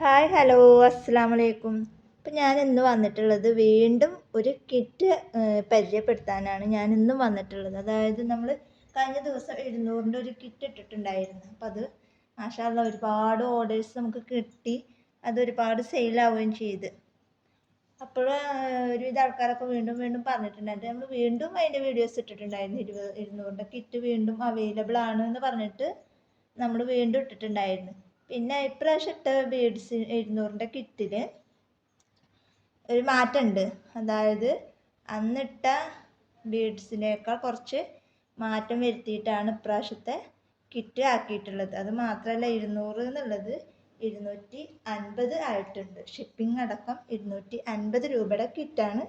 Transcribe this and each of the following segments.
Hi hello അസ്സാം വലൈക്കും ഇപ്പം ഞാൻ ഇന്ന് വന്നിട്ടുള്ളത് വീണ്ടും ഒരു കിറ്റ് പരിചയപ്പെടുത്താനാണ് ഞാൻ ഇന്നും വന്നിട്ടുള്ളത്. അതായത് നമ്മൾ കഴിഞ്ഞ ദിവസം എഴുന്നൂറിന്റെ ഒരു കിറ്റ് ഇട്ടിട്ടുണ്ടായിരുന്നു. അപ്പം അത് മാഷാല്ല ഒരുപാട് ഓർഡേഴ്സ് നമുക്ക് കിട്ടി. അത് ഒരുപാട് സെയിലാവുകയും ചെയ്ത്. അപ്പോൾ ഒരുവിധ ആൾക്കാരൊക്കെ വീണ്ടും വീണ്ടും പറഞ്ഞിട്ടുണ്ടായിരുന്നു നമ്മൾ വീണ്ടും അതിന്റെ വീഡിയോസ് ഇട്ടിട്ടുണ്ടായിരുന്നു. ഇരുപത് ഇരുന്നൂറിന്റെ കിറ്റ് വീണ്ടും അവൈലബിൾ ആണ് എന്ന് പറഞ്ഞിട്ട് നമ്മൾ വീണ്ടും ഇട്ടിട്ടുണ്ടായിരുന്നു. പിന്നെ ഇപ്രാവശ്യം ഇട്ട ബീഡ്സ് ഇരുന്നൂറിന്റെ കിറ്റിൽ ഒരു മാറ്റമുണ്ട്. അതായത് അന്നിട്ട ബീഡ്സിനേക്കാൾ കുറച്ച് മാറ്റം വരുത്തിയിട്ടാണ് ഇപ്രാവശ്യത്തെ കിറ്റ് ആക്കിയിട്ടുള്ളത്. അത് മാത്രമല്ല ഇരുന്നൂറ് എന്നുള്ളത് ഇരുന്നൂറ്റി അൻപത് ആയിട്ടുണ്ട്. ഷിപ്പിംഗ് അടക്കം ഇരുന്നൂറ്റി അൻപത് രൂപയുടെ കിറ്റാണ്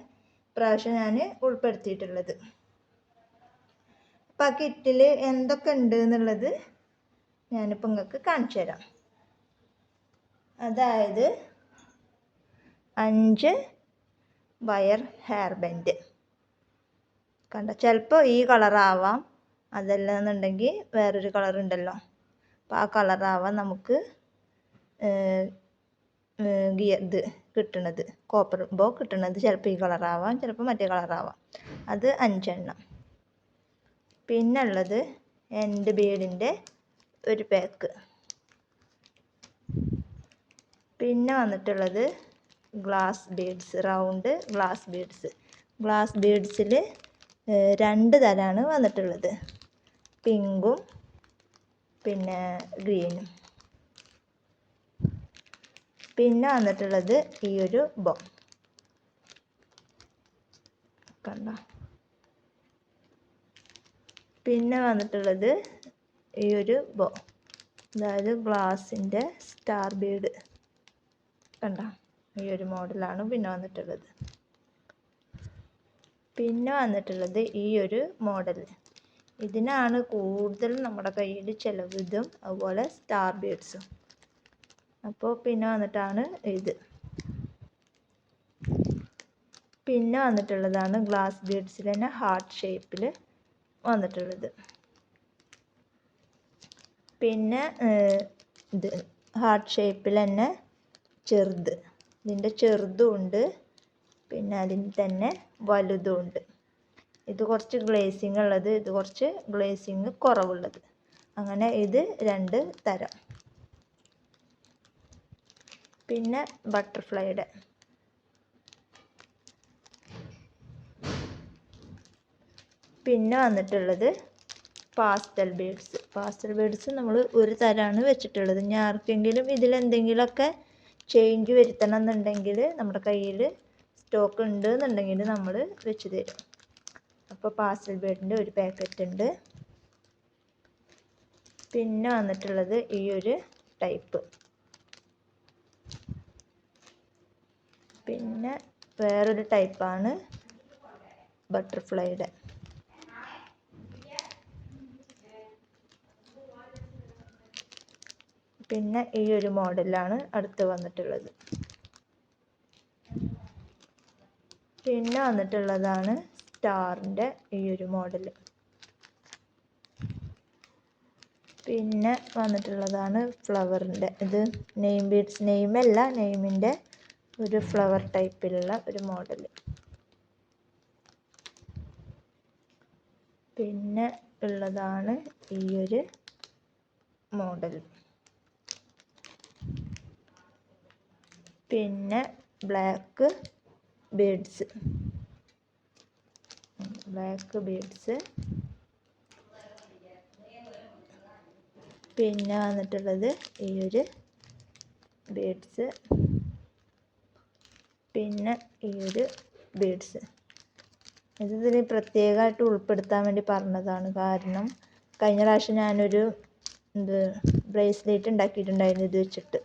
ഇപ്രാവശ്യം ഞാൻ ഉൾപ്പെടുത്തിയിട്ടുള്ളത്. അപ്പം ആ കിറ്റിൽ എന്തൊക്കെ ഉണ്ട് എന്നുള്ളത് ഞാനിപ്പോൾ നിങ്ങൾക്ക് കാണിച്ചു തരാം അതായത് അഞ്ച് വയർ ഹെയർ ബാൻഡ് കണ്ട? ചിലപ്പോൾ ഈ കളറാവാം അതല്ലെന്നുണ്ടെങ്കിൽ വേറൊരു കളർ ഉണ്ടല്ലോ. അപ്പോൾ ആ കളറാവാം നമുക്ക് ഗിയർ ഇത് കിട്ടണത്. കോപ്പർ ബോ കിട്ടണത് ചിലപ്പോൾ ഈ കളറാവാം ചിലപ്പോൾ മറ്റേ കളറാവാം അത് അഞ്ചെണ്ണം. പിന്നെ ഉള്ളത് എന്റെ ബീഡിന്റെ ഒരു പാക്ക് പിന്നെ വന്നിട്ടുള്ളത് glass beads round glass beads glass ബീഡ്സിൽ രണ്ട് തരമാണ് വന്നിട്ടുള്ളത്. പിങ്കും പിന്നെ ഗ്രീനും പിന്നെ വന്നിട്ടുള്ളത് ഈ ഒരു ബോ കണ്ട? പിന്നെ വന്നിട്ടുള്ളത് ഈ ഒരു ബോ അതായത് ഗ്ലാസിന്റെ സ്റ്റാർ ബീഡ് കണ്ട. ഈ ഒരു മോഡലാണ് പിന്നെ വന്നിട്ടുള്ളത്. പിന്നെ വന്നിട്ടുള്ളത് ഈ ഒരു മോഡൽ ഇതിനാണ് കൂടുതൽ നമ്മുടെ കയ്യിൽ ചിലവ് ഇതും അതുപോലെ സ്റ്റാർ ബീഡ്സും അപ്പോൾ പിന്നെ വന്നിട്ടാണ് ഇത്. പിന്നെ വന്നിട്ടുള്ളതാണ് ഗ്ലാസ് ബീഡ്സിൽ തന്നെ ഹാർട്ട് ഷേപ്പിൽ വന്നിട്ടുള്ളത്. പിന്നെ ഇത് ഹാർട്ട് ഷേപ്പിൽ തന്നെ ചെറുത്. ഇതിന്റെ ചെറുതും ഉണ്ട്. പിന്നെ അതിന് തന്നെ വലുതും ഉണ്ട്. ഇത് കുറച്ച് ഗ്ലേസിങ് ഉള്ളത്. ഇത് കുറച്ച് ഗ്ലേസിങ് കുറവുള്ളത്. അങ്ങനെ ഇത് രണ്ട് തരം. പിന്നെ ബട്ടർഫ്ലൈയുടെ പിന്നെ വന്നിട്ടുള്ളത് പാസ്റ്റൽ ബീഡ്സ് പാസ്റ്റൽ ബീഡ്സ് നമ്മൾ ഒരു തരമാണ് വെച്ചിട്ടുള്ളത്. ഇനി ആർക്കെങ്കിലും ഇതിലെന്തെങ്കിലുമൊക്കെ ചേഞ്ച് വരുത്തണം എന്നുണ്ടെങ്കിൽ നമ്മുടെ കയ്യിൽ സ്റ്റോക്ക് ഉണ്ട് എന്നുണ്ടെങ്കിൽ നമ്മൾ വെച്ച് തരും. അപ്പോൾ പാർസൽ ബേഡിന്റെ ഒരു പാക്കറ്റ് ഉണ്ട്. പിന്നെ വന്നിട്ടുള്ളത് ഈ ഒരു ടൈപ്പ് പിന്നെ വേറൊരു ടൈപ്പാണ് ബട്ടർഫ്ലൈയുടെ പിന്നെ ഈ ഒരു മോഡലാണ് അടുത്ത് വന്നിട്ടുള്ളത്. പിന്നെ വന്നിട്ടുള്ളതാണ് സ്റ്റാറിന്റെ ഈ ഒരു മോഡൽ പിന്നെ വന്നിട്ടുള്ളതാണ് ഫ്ലവറിന്റെ. ഇത് നെയിം ബീഡ്സ് നെയിമല്ല നെയിമിന്റെ ഒരു ഫ്ലവർ ടൈപ്പിലുള്ള ഒരു മോഡൽ പിന്നെ ഉള്ളതാണ് ഈ ഒരു മോഡൽ പിന്നെ ബ്ലാക്ക് ബീഡ്സ് ബ്ലാക്ക് ബീഡ്സ് പിന്നെ വന്നിട്ടുള്ളത് ഈ ഒരു ബീഡ്സ് പിന്നെ ഈ ഒരു ബീഡ്സ് ഇത് ഇതിന് പ്രത്യേകമായിട്ട് ഉൾപ്പെടുത്താൻ വേണ്ടി പറഞ്ഞതാണ് കാരണം കഴിഞ്ഞ പ്രാവശ്യം ഞാനൊരു ഇത് ബ്രേസ്ലെറ്റ് ഉണ്ടാക്കിയിട്ടുണ്ടായിരുന്നു ഇത് വെച്ചിട്ട്.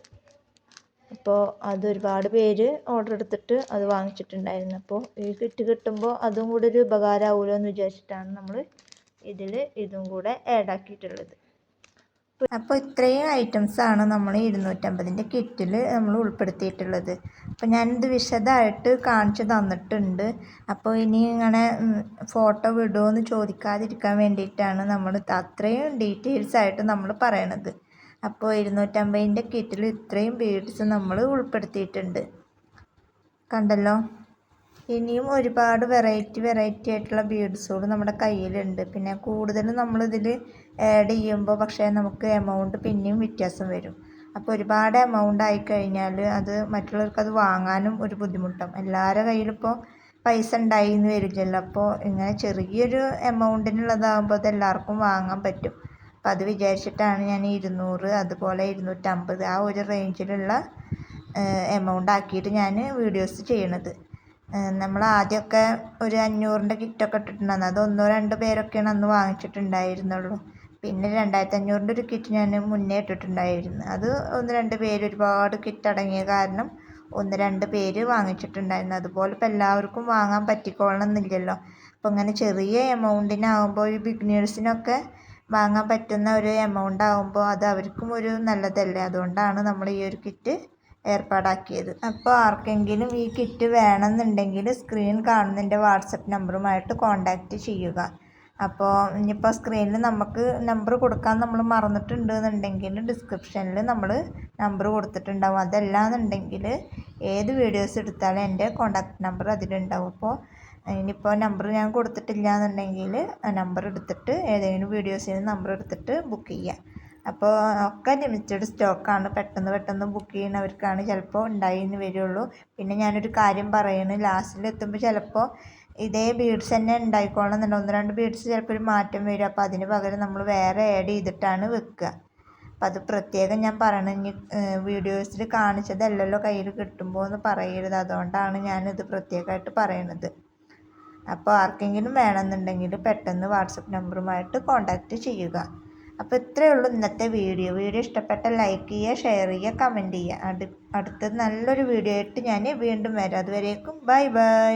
അപ്പോൾ അത് ഒരുപാട് പേര് ഓർഡർ എടുത്തിട്ട് അത് വാങ്ങിച്ചിട്ടുണ്ടായിരുന്നു. അപ്പോൾ ഈ കിറ്റ് കിട്ടുമ്പോൾ അതും കൂടെ ഒരു ഉപകാരമാവുമല്ലോ എന്ന് വിചാരിച്ചിട്ടാണ് നമ്മൾ ഇതിൽ ഇതും കൂടെ ആഡ് ആക്കിയിട്ടുള്ളത്. അപ്പോൾ ഇത്രയും ഐറ്റംസാണ് നമ്മൾ ഇരുന്നൂറ്റമ്പതിന്റെ കിറ്റിൽ നമ്മൾ ഉൾപ്പെടുത്തിയിട്ടുള്ളത്. അപ്പോൾ ഞാനിത് വിശദമായിട്ട് കാണിച്ചു തന്നിട്ടുണ്ട്. അപ്പോൾ ഇനി ഇങ്ങനെ ഫോട്ടോ വിടുമോ എന്ന് ചോദിക്കാതിരിക്കാൻ വേണ്ടിയിട്ടാണ് നമ്മൾ അത്രയും ഡീറ്റെയിൽസ് ആയിട്ട് നമ്മൾ പറയണത്. അപ്പോൾ ഇരുന്നൂറ്റമ്പതിന്റെ കിറ്റിൽ ഇത്രയും ബീഡ്സ് നമ്മൾ ഉൾപ്പെടുത്തിയിട്ടുണ്ട്. കണ്ടല്ലോ? ഇനിയും ഒരുപാട് വെറൈറ്റി വെറൈറ്റി ആയിട്ടുള്ള ബീഡ്സുകൾ നമ്മുടെ കയ്യിലുണ്ട്. പിന്നെ കൂടുതലും നമ്മളിതിൽ ആഡ് ചെയ്യുമ്പോൾ പക്ഷേ നമുക്ക് എമൗണ്ട് പിന്നെയും വ്യത്യാസം വരും. അപ്പോൾ ഒരുപാട് എമൗണ്ട് ആയിക്കഴിഞ്ഞാൽ അത് മറ്റുള്ളവർക്ക് അത് വാങ്ങാനും ഒരു ബുദ്ധിമുട്ടും എല്ലാവരുടെ കയ്യിലിപ്പോൾ പൈസ ഉണ്ടായി എന്ന് വരില്ലല്ലോ. അപ്പോൾ ഇങ്ങനെ ചെറിയൊരു എമൗണ്ടിനുള്ളതാകുമ്പോൾ അത് എല്ലാവർക്കും വാങ്ങാൻ പറ്റും. അപ്പം അത് വിചാരിച്ചിട്ടാണ് ഞാൻ ഇരുന്നൂറ് അതുപോലെ ഇരുന്നൂറ്റമ്പത് ആ ഒരു റേഞ്ചിലുള്ള എമൗണ്ട് ആക്കിയിട്ട് ഞാൻ വീഡിയോസ് ചെയ്യണത്. നമ്മൾ ആദ്യമൊക്കെ ഒരു അഞ്ഞൂറിന്റെ കിറ്റൊക്കെ ഇട്ടിട്ടുണ്ടായിരുന്നു. അത് ഒന്നോ രണ്ടോ പേരൊക്കെയാണ് അന്ന് വാങ്ങിച്ചിട്ടുണ്ടായിരുന്നുള്ളൂ. പിന്നെ രണ്ടായിരത്തി അഞ്ഞൂറിന്റെ ഒരു കിറ്റ് ഞാൻ മുന്നേ ഇട്ടിട്ടുണ്ടായിരുന്നു. അത് ഒന്ന് രണ്ട് പേര് ഒരുപാട് കിറ്റ് അടങ്ങിയ കാരണം ഒന്ന് രണ്ട് പേര് വാങ്ങിച്ചിട്ടുണ്ടായിരുന്നു. അതുപോലെ ഇപ്പോൾ എല്ലാവർക്കും വാങ്ങാൻ പറ്റിക്കോളണം എന്നില്ലല്ലോ. അപ്പോൾ അങ്ങനെ ചെറിയ എമൗണ്ടിനാകുമ്പോൾ ഈ ബിഗിനേഴ്സിനൊക്കെ വാങ്ങാൻ പറ്റുന്ന ഒരു എമൗണ്ട് ആകുമ്പോൾ അത് അവർക്കും ഒരു നല്ലതല്ലേ? അതുകൊണ്ടാണ് നമ്മൾ ഈ ഒരു കിറ്റ് ഏർപ്പാടാക്കിയത്. അപ്പോൾ ആർക്കെങ്കിലും ഈ കിറ്റ് വേണമെന്നുണ്ടെങ്കിൽ സ്ക്രീൻ കാണുന്നതിന്റെ വാട്സപ്പ് നമ്പറുമായിട്ട് കോൺടാക്റ്റ് ചെയ്യുക. അപ്പോൾ ഇനിയിപ്പോൾ സ്ക്രീനിൽ നമുക്ക് നമ്പർ കൊടുക്കാൻ നമ്മൾ മറന്നിട്ടുണ്ട് എന്നുണ്ടെങ്കിൽ ഡിസ്ക്രിപ്ഷനിൽ നമ്മൾ നമ്പർ കൊടുത്തിട്ടുണ്ടാവും. അതല്ലാന്നുണ്ടെങ്കിൽ ഏത് വീഡിയോസ് എടുത്താലും എന്റെ കോൺടാക്റ്റ് നമ്പർ അതിലുണ്ടാവും. അപ്പോൾ ഇനിയിപ്പോൾ നമ്പർ ഞാൻ കൊടുത്തിട്ടില്ല എന്നുണ്ടെങ്കിൽ നമ്പർ എടുത്തിട്ട് ഏതെങ്കിലും വീഡിയോസിൽ നിന്ന് നമ്പർ എടുത്തിട്ട് ബുക്ക് ചെയ്യുക അപ്പോൾ ഒക്കെ ലിമിറ്റഡ് സ്റ്റോക്കാണ് പെട്ടെന്ന് പെട്ടെന്ന് ബുക്ക് ചെയ്യുന്നവർക്കാണ് ചിലപ്പോൾ ഉണ്ടായിന്ന് വരുള്ളൂ. പിന്നെ ഞാനൊരു കാര്യം പറയുന്നു ലാസ്റ്റിൽ എത്തുമ്പോൾ ചിലപ്പോൾ ഇതേ ബീഡ്സ് തന്നെ ഉണ്ടായിക്കോളണം എന്നുണ്ട് ഒന്ന് രണ്ട് ബീഡ്സ് ചിലപ്പോൾ ഒരു മാറ്റം വരും. അപ്പോൾ അതിന് പകരം നമ്മൾ വേറെ ആഡ് ചെയ്തിട്ടാണ് വെക്കുക അപ്പോൾ അത് പ്രത്യേകം ഞാൻ പറയണ. വീഡിയോസിൽ കാണിച്ചതല്ലല്ലോ കയ്യിൽ കിട്ടുമ്പോൾ എന്ന് പറയരുത്. അതുകൊണ്ടാണ് ഞാനിത് പ്രത്യേകമായിട്ട് പറയണത്. അപ്പോൾ ആർക്കെങ്കിലും വേണമെന്നുണ്ടെങ്കിൽ പെട്ടെന്ന് വാട്സപ്പ് നമ്പറുമായിട്ട് കോൺടാക്റ്റ് ചെയ്യുക. അപ്പോൾ ഇത്രയേ ഉള്ളൂ ഇന്നത്തെ വീഡിയോ. വീഡിയോ ഇഷ്ടപ്പെട്ട ലൈക്ക് ചെയ്യുക ഷെയർ ചെയ്യുക കമന്റ് ചെയ്യുക. അടുത്ത നല്ലൊരു വീഡിയോ ആയിട്ട് ഞാൻ വീണ്ടും വരാം. അതുവരേക്കും ബൈ ബൈ